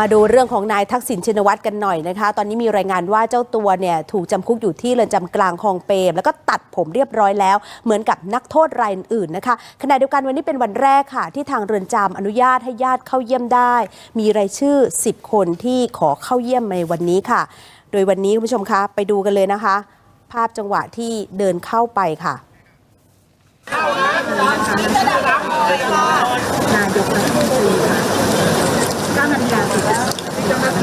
มาดูเรื่องของนายทักษิณชินวัตรกันหน่อยนะคะ ตอนนี้มีรายงานว่าเจ้าตัวเนี่ยถูกจำคุกอยู่ที่เรือนจำกลางคลองเปรมแล้วก็ตัดผมเรียบร้อยแล้ว เหมือนกับนักโทษรายอื่นนะคะ ขณะเดียวกันวันนี้เป็นวันแรกค่ะ ที่ทางเรือนจำอนุญาตให้ญาติเข้าเยี่ยมได้ มีรายชื่อ 10 คนที่ขอเข้าเยี่ยมในวันนี้ค่ะ โดยวันนี้คุณผู้ชมคะไปดูกันเลยนะคะ ภาพจังหวะที่เดินเข้าไปค่ะ นายกรัฐมนตรีค่ะ9นาฬิกาสิบนาท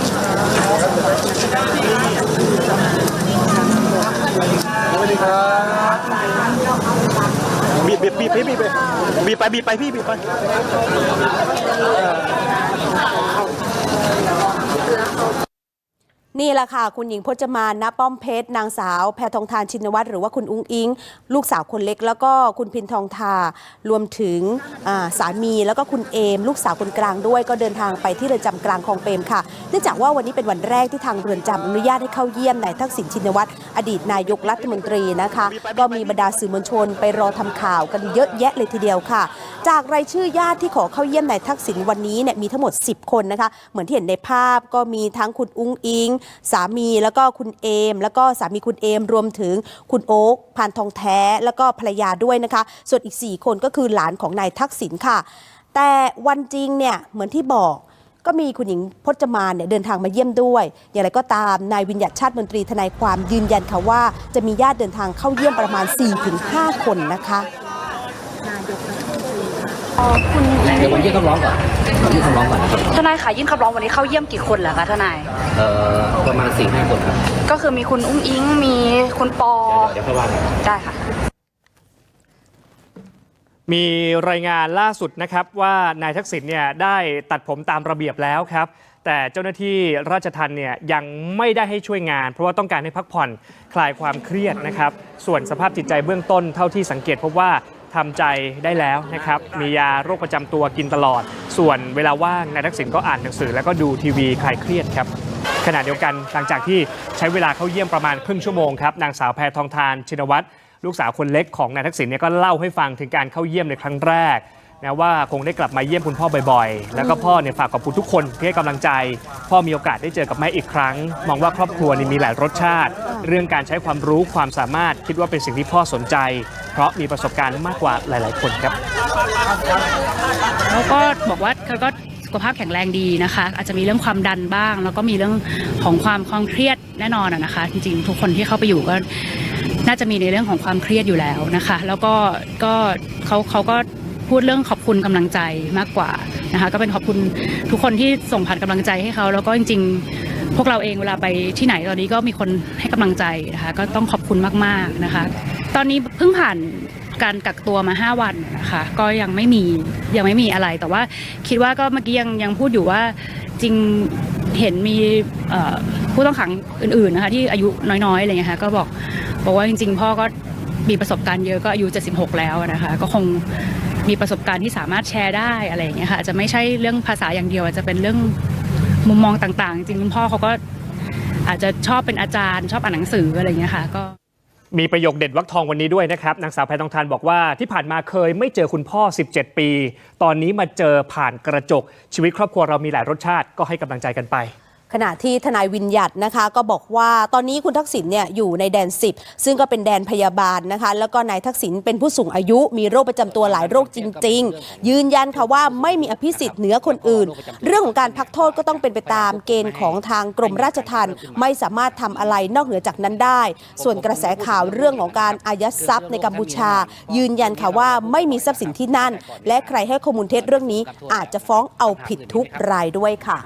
ี บีบบีบบีบบีบบีบบีบไปบีบไปพี่บีบไป นี่แหละค่ะ คุณหญิงพจมานณป้อมเพชรนางสาว แพทองทานชินวัตรหรือว่าคุณอุ้งอิง ลูกสาวคนเล็ก แล้วก็คุณพินทองทารวมถึงสามีแล้วก็คุณเอม ลูกสาวคนกลางด้วย ก็เดินทางไปที่เรือนจำกลางคลองเปรมค่ะเนื่องจากว่าวันนี้เป็นวันแรกที่ทางเรือนจำอนุญาตให้เข้าเยี่ยมนายทักษิณชินวัตรอดีตนายกรัฐมนตรีนะคะ ก็มีบรรดาสื่อมวลชนไปรอทำข่าวกันเยอะแยะเลยทีเดียวค่ะ จากรายชื่อญาติที่ขอเข้าเยี่ยมนายทักษิณวันนี้เนี่ยมีทั้งหมด 10 คนนะคะ เหมือนที่เห็นในภาพก็มีทั้งคุณอุ้งอิงสามีแล้วก็คุณเอม แล้วก็สามีคุณเอม รวมถึงคุณโอ๊คพานทองแท้ แล้วก็ภรรยาด้วยนะคะ ส่วนอีก 4 คนก็คือหลานของนายทักษิณค่ะ แต่วันจริงเนี่ยเหมือนที่บอกก็มีคุณหญิงพจมานเนี่ยเดินทางมาเยี่ยมด้วย อย่างไรก็ตามนายวิญญัติชาติมนตรีทนายความยืนยันค่ะว่า จะมีญาติเดินทางเข้าเยี่ยมประมาณ 4-5 คนนะคะ นายกรัฐมนต รีค่ะเดี๋ยวผมยื่นคำร้องก่อนผมยื่นคำร้องก่อนนะครับทนายค่ะยื่นคำร้องวันนี้เข้าเยี่ยมกี่คนเหรอคะทนาย เอ่อประมาณสี่ห้าคนครับ ก็คือมีคุณอุ้งอิงมีคุณปอเดี๋ยวค่อยว่ากัน ได้ค่ะ มีรายงานล่าสุดนะครับว่านายทักษิณเนี่ยได้ตัดผมตามระเบียบแล้วครับ แต่เจ้าหน้าที่ราชทัณฑ์เนี่ยยังไม่ได้ให้ช่วยงาน เพราะว่าต้องการให้พักผ่อนคลายความเครียดนะครับ ส่วนสภาพจิตใจเบื้องต้นเท่าที่สังเกตพบว่า ทำใจได้แล้วนะครับ มียาโรคประจำตัวกินตลอด ส่วนเวลาว่างนายทักษิณก็อ่านหนังสือแล้วก็ดูทีวีคลายเครียดครับขณะเดียวกันหลังจากที่ใช้เวลาเข้าเยี่ยมประมาณครึ่งชั่วโมงครับนางสาวแพทองทานชินวัตรลูกสาวคนเล็กของนายทักษิณเนี่ยก็เล่าให้ฟังถึงการเข้าเยี่ยมในครั้งแรก นะว่าคงได้กลับมาเยี่ยมคุณพ่อบ่อยๆ แล้วก็พ่อเนี่ยฝากขอบคุณทุกคนที่ให้กำลังใจ พ่อมีโอกาสได้เจอกับแม่อีกครั้ง มองว่าครอบครัวนี่มีหลายรสชาติ เรื่องการใช้ความรู้ความสามารถคิดว่าเป็นสิ่งที่พ่อสนใจ เพราะมีประสบการณ์มากกว่าหลาย ๆ คนครับเขาก็บอกว่าเขาก็สุขภาพแข็งแรงดีนะคะ อาจจะมีเรื่องความดันบ้าง แล้วก็มีเรื่องของความความเครียดแน่นอนอะนะคะ จริงๆ ทุกคนที่เข้าไปอยู่ก็น่าจะมีในเรื่องของความเครียดอยู่แล้วนะคะ แล้วก็ก็เขาเขาก็ พูดเรื่องขอบคุณกำลังใจมากกว่านะคะก็เป็นขอบคุณทุกคนที่ส่งผ่านกำลังใจให้เขา แล้วก็จริง ๆ พวกเราเองเวลาไปที่ไหนตอนนี้ก็มีคนให้กำลังใจนะคะก็ต้องขอบคุณมากๆนะคะ ตอนนี้เพิ่งผ่านการกักตัวมา 5 วันนะคะก็ยังไม่มียังไม่มีอะไร แต่ว่าคิดว่าก็เมื่อกี้ยังยังพูดอยู่ว่าจริงเห็นมีผู้ต้องขังอื่นๆนะคะที่อายุน้อยๆอะไรเงี้ยค่ะก็บอกบอกว่าจริง ๆ พ่อก็มีประสบการณ์เยอะก็อายุ 76 แล้วนะคะ ก็คง มีประสบการณ์ที่สามารถแชร์ได้อะไรอย่างเงี้ยค่ะอาจจะไม่ใช่เรื่องภาษาอย่างเดียวอาจจะเป็นเรื่องมุมมองต่างๆ จริงๆคุณพ่อเขาก็อาจจะชอบเป็นอาจารย์ ชอบอ่านหนังสืออะไรอย่างเงี้ยค่ะก็มีประโยคเด็ดวักทองวันนี้ด้วยนะครับนางสาวแพทองทานบอกว่าที่ผ่านมาเคยไม่เจอคุณพ่อ 17 ปี ตอนนี้มาเจอผ่านกระจกชีวิตครอบครัวเรามีหลายรสชาติก็ให้กำลังใจกันไป ขณะที่ทนายวินยัตนะคะก็บอกว่าตอนนี้คุณทักษิณเนี่ยอยู่ในแดน 10 ซึ่งก็เป็นแดนพยาบาลนะคะแล้วก็นายทักษิณเป็นผู้สูงอายุมีโรคประจำตัวหลายโรคจริง ๆ ยืนยันค่ะว่าไม่มีอภิสิทธิ์เหนือคนอื่น เรื่องของการพักโทษก็ต้องเป็นไปตามเกณฑ์ของทางกรมราชทัณฑ์ไม่สามารถทำอะไรนอกเหนือจากนั้นได้ ส่วนกระแสข่าวเรื่องของการอายัดทรัพย์ในกัมพูชา ยืนยันค่ะว่าไม่มีทรัพย์สินที่นั่น และใครให้ข้อมูลเท็จเรื่องนี้อาจจะฟ้องเอาผิดทุกรายด้วยค่ะ